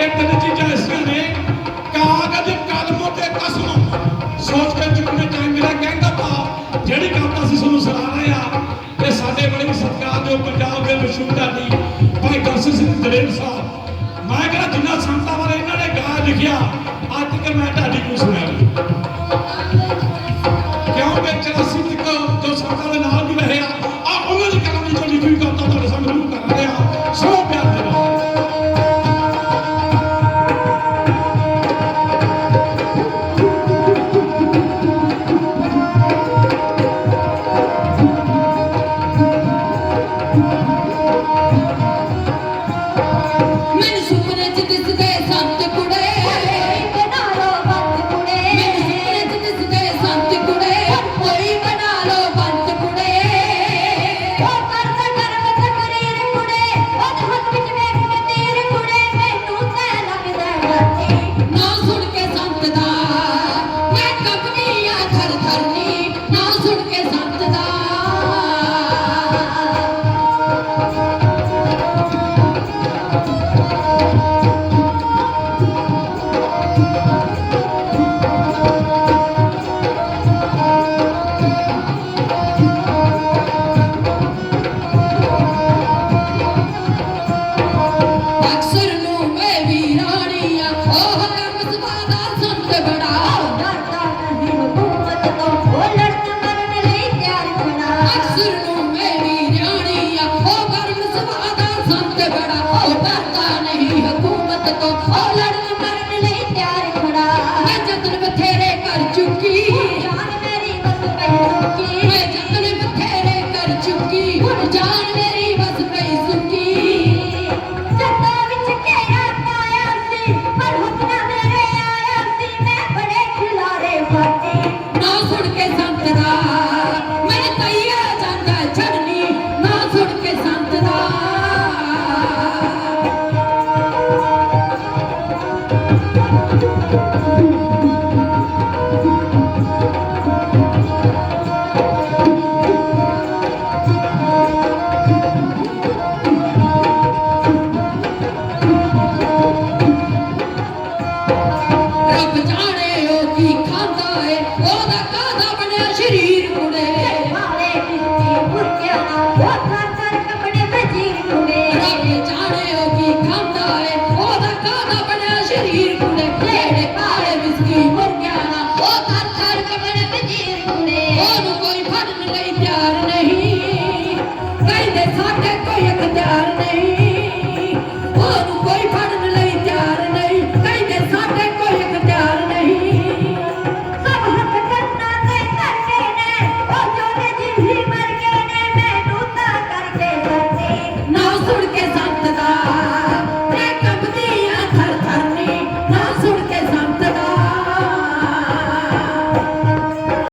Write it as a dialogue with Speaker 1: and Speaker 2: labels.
Speaker 1: ਇਹ ਤਿੰਨ ਚੀਜ਼ਾਂ ਐਸੀਆਂ ਨੇ ਕਾਗਜ਼ ਕਲਮ ਤੇ ਕਸਮ। ਸੋਚ ਕੇ ਚੁੱਕਣੇ ਚਾਹੀਦੇ ਕਹਿੰਦਾ ਤਾਂ ਜਿਹੜੀ ਗੱਲ ਅਸੀਂ ਤੁਹਾਨੂੰ ਸੁਣਾ ਰਹੇ ਆ ਤੇ ਸਾਡੇ ਬੜੇ ਸਤਿਕਾਰ ਜੋ ਪੰਜਾਬ ਦੇ ਵਿਸ਼ਵਵਿਦਿਆਲੀ ਭਾਈ ਦਰਸ਼ਨ ਸਿੰਘ ਦਲੇਰ ਸਾਹਿਬ। ਮੈਂ ਕਿਹਾ ਜਿੰਨਾ ਸੰਤਾਂ ਬਾਰੇ ਇਹਨਾਂ ਨੇ ਗਾਇਆ ਲਿਖਿਆ
Speaker 2: சொந்தடா